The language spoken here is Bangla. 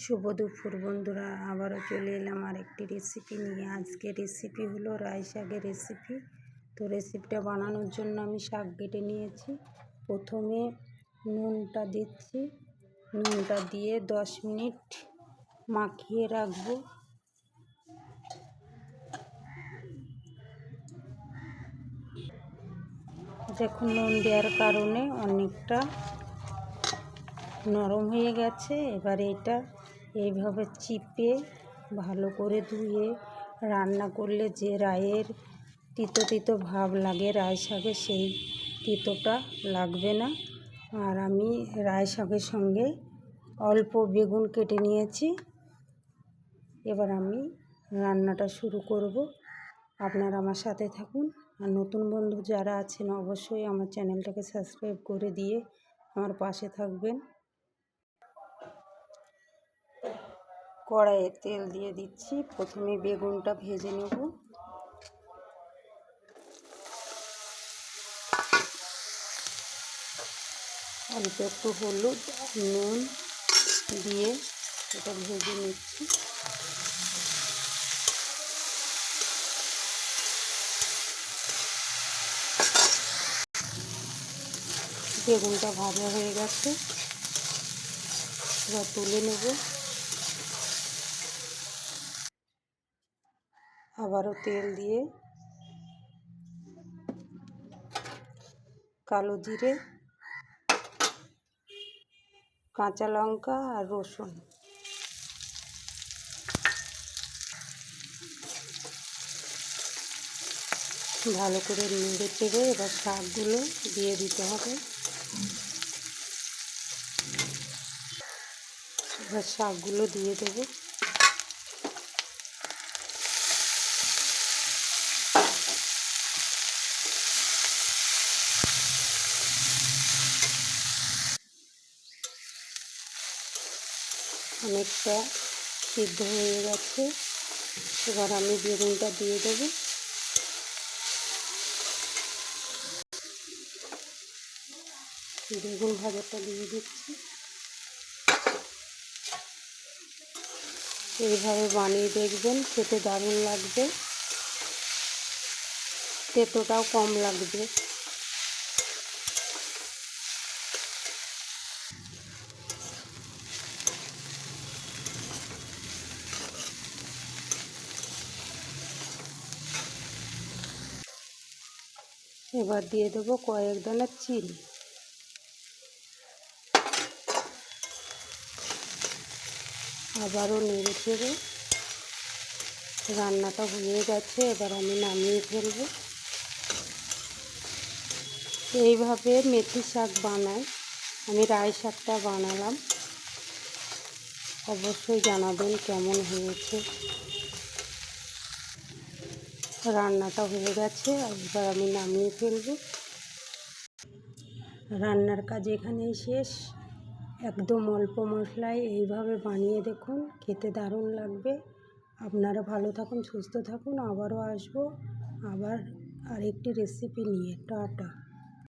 শুভ দুপুর বন্ধুরা, আবারও চলে এলাম আর একটি রেসিপি নিয়ে। আজকে রেসিপি হলো রাই শাকের রেসিপি তো রেসিপিটা বানানোর জন্য আমি শাক কেটে নিয়েছি। প্রথমে নুনটা দিচ্ছি। নুনটা দিয়ে দশ মিনিট মাখিয়ে রাখব। দেখুন, নুন দেওয়ার কারণে অনেকটা নরম হয়ে গেছে। এবার এটা এইভাবে চিপে ভালো করে ধুয়ে রান্না করলে যে রায়ের তিতো তিতো ভাব লাগে, রায় শাকে সেই তিতোটা লাগবে না। আর আমি রায় শাকের সঙ্গে অল্প বেগুন কেটে নিয়েছি। এবার আমি রান্নাটা শুরু করব। আপনারা আমার সাথে থাকুন। আর নতুন বন্ধু যারা আছেন, অবশ্যই আমার চ্যানেলটাকে সাবস্ক্রাইব করে দিয়ে আমার পাশে থাকবেন। কড়াইয়ে তেল দিয়ে দিচ্ছি। প্রথমে বেগুনটা ভেজে নেব। অল্প একটু হলুদ, নুন দিয়ে এটা ভেজে নিচ্ছি। বেগুনটা ভাজা হয়ে গেছে। এবার তুলে নেব। আবারও তেল দিয়ে কালো জিরে, কাঁচা লঙ্কা আর রসুন। ভালো করে নেড়ে চেড়ে এবার শাকগুলো দিয়ে দিতে হবে। এবার শাকগুলো দিয়ে দেবো। অনেকটা সিদ্ধ হয়ে গেছে। এবার আমি বেগুনটা দিয়ে দেবো। বেগুন ভাজাটা দিয়ে দিচ্ছি। এইভাবে বানিয়ে দেখবেন, খেতে দারুণ লাগবে। তেতোটাও কম লাগবে। এবার দিয়ে দেবো কয়েক দানা চিনি। আবারও নেড়ে চেড়ে রান্নাটা হয়ে গেছে, এবার আমি নামিয়ে ফেলব। এইভাবে মেথি শাক বানাই, আমি রায় শাকটা বানালাম। অবশ্যই জানাবেন কেমন হয়েছে। রান্নাটা হয়ে গেছে, এবার আমি নামিয়ে ফেলব। রান্নার কাজ এখানেই শেষ। একদম অল্প মশলায় এইভাবে বানিয়ে দেখুন, খেতে দারুণ লাগবে। আপনারা ভালো থাকুন, সুস্থ থাকুন, আবারও আসব। আবার আরেকটি রেসিপি নিয়ে, টাটা।